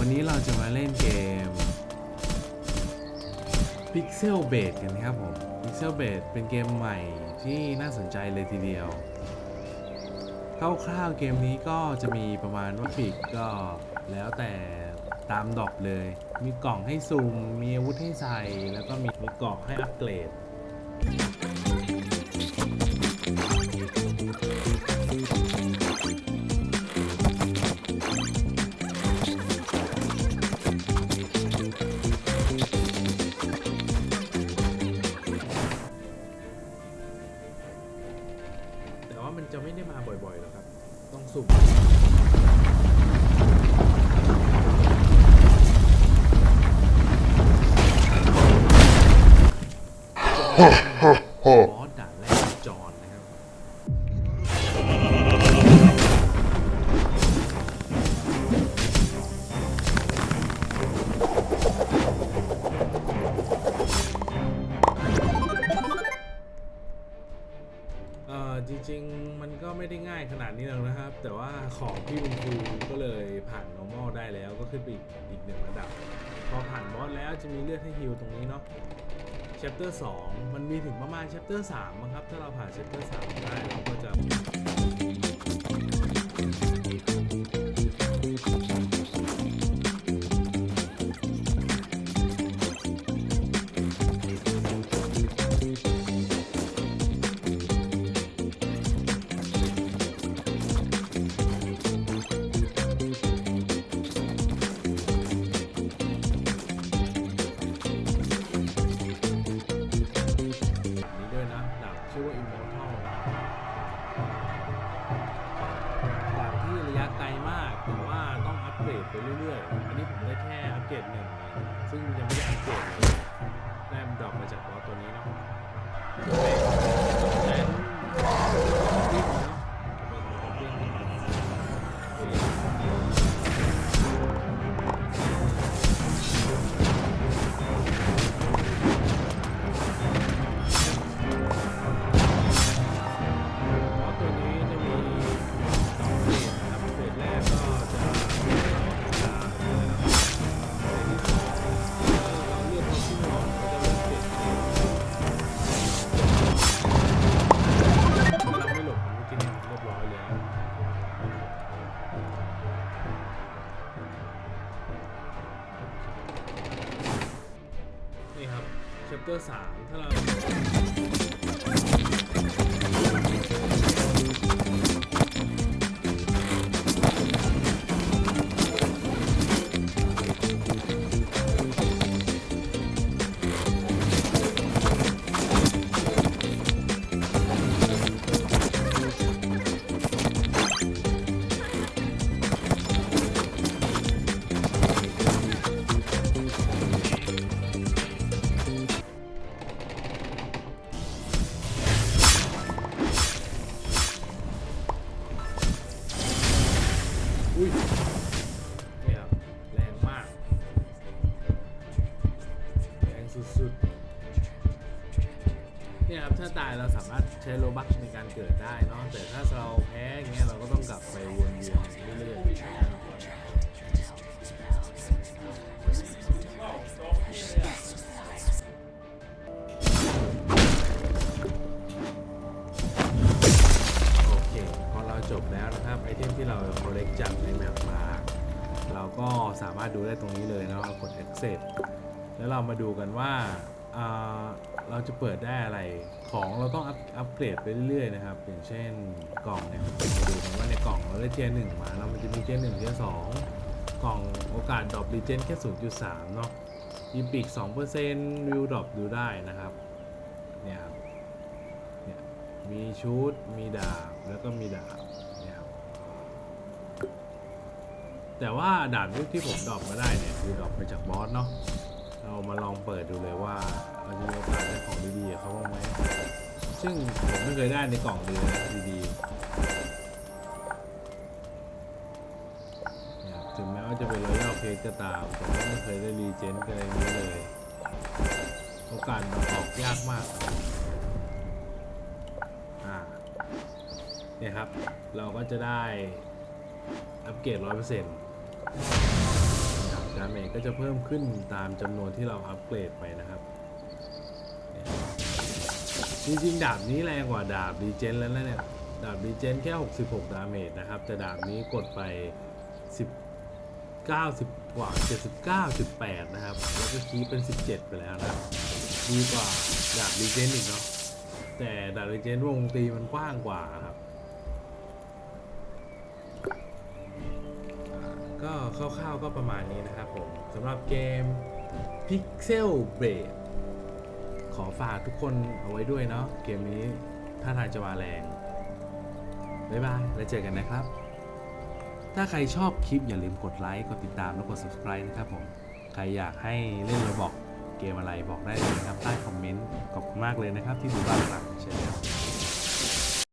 วันนี้เราจะมาเล่นเกม Pixel b a s e กันนะครับผม Pixel b a s e เป็นเกมใหม่ที่น่าสนใจเลยทีเดียว คร่าวๆเกมนี้ก็จะมีประมาณว่าปิกก็แล้วแต่ตามดอกเลย มีกล่องให้ซูม มีอาวุธให้ใส่ แล้วก็มีมีกล่องให้อัปเกรด ต้องสุ่ เออจริง ๆ มันก็ไม่ได้ง่ายขนาดนี้หรอกนะครับ แต่ว่าของพี่คุณครูก็เลยผ่าน normal ได้แล้วก็ขึ้นไปอีกอีกหนึ่งระดับ พอผ่านบอสแล้วจะมีเลือดให้ฮิลตรงนี้เนาะ chapter 2 มันมีถึงประมาณ chapter 3มั้งครับ ถ้าเราผ่าน chapter 3 ได้เราก็จะ ไปเรื่อยๆ อันนี้ผมได้แค่อัปเกรดหนึ่งซึ่งยังไม่ได้อัปเกรดเลยได้มดรอปมาจากบอสตัวนี้นะ ตัวสามถ้าเรา อุ้ยนี่ยแรงมาก แรงสุดๆ เนี่ยครับถ้าตายเราสามารถใช้โลบัคในการเกิดได้เนาะแต่ถ้าเราแพ้อย่างเงี้ยเราก็ต้องกลับไปวนเวียนเรื่อยๆ สามารถดูได้ตรงนี้เลยนะเรากด access แล้วเรามาดูกันว่าอ่าเราจะเปิดได้อะไรของเราต้องอัพอัปเกรดไปเรื่อยๆนะครับ อย่างเช่นกล่องเนี่ยมาดูกันว่าในกล่องเราได้เทียร์หนึ่งมาแล้วมันจะมีเทียร์หนึ่งเทียร์สองกล่องโอกาสดรอปรีเจนแค่ 0.3 เนาะยิปิก2%วิวดรอปดูได้นะครับเนี่ยครับเนี่ยมีชุดมีดาบแล้วก็มีดาบ เนี่ยครับ แต่ว่าดาบที่ที่ผมดรอปมาได้เนี่ยคือดรอปมาจากบอสเนาะเรามาลองเปิดดูเลยว่าเราจะมีโอกาสได้ของดีๆเขาบ้างไหมซึ่งผมไม่เคยได้ในกล่องเลยนะดีๆถึงแม้ว่าจะเป็นรอยัลเพจก็ตามแต่ก็ไม่เคยได้รีเจนกันอะไรนี้เลยโอกาสมันออกยากมากอ่าเนี่ยครับ เราก็จะได้อัปเกรดร้อยเปอร์เซ็นต์ ดาเมจก็จะเพิ่มขึ้นตามจำนวนที่เราอัปเกรดไปนะครับ จริงๆ ดาบนี้แรงกว่าดาบดีเจนแล้วนะเนี่ย ดาบดีเจนแค่ 66 ดาเมจนะครับ แต่ดาบนี้กดไป 10 90 กว่า 79.8 นะครับ แล้วก็คีเป็น 17 ไปแล้วนะดีกว่าดาบดีเจนอีกเนาะแต่ดาบดีเจนวงตีมันกว้างกว่าครับ ก็คร่าวๆก็ประมาณนี้นะครับผมสำหรับเกม Pixel b r a d ขอฝากทุกคนเอาไว้ด้วยเนาะเกมนี้ถ้าทางจะมาแรง บ๊ายบาย แล้วเจอกันนะครับ ถ้าใครชอบคลิปอย่าลืมกดไลค์ กดติดตาม แล้วกด subscribe นะครับผม ใครอยากให้เล่นระบอกเกมอะไรบอกได้เลยนะครับ ใต้คอมเมนต์ ขอบคุณมากเลยนะครับที่ดูบ้านหลังเช่น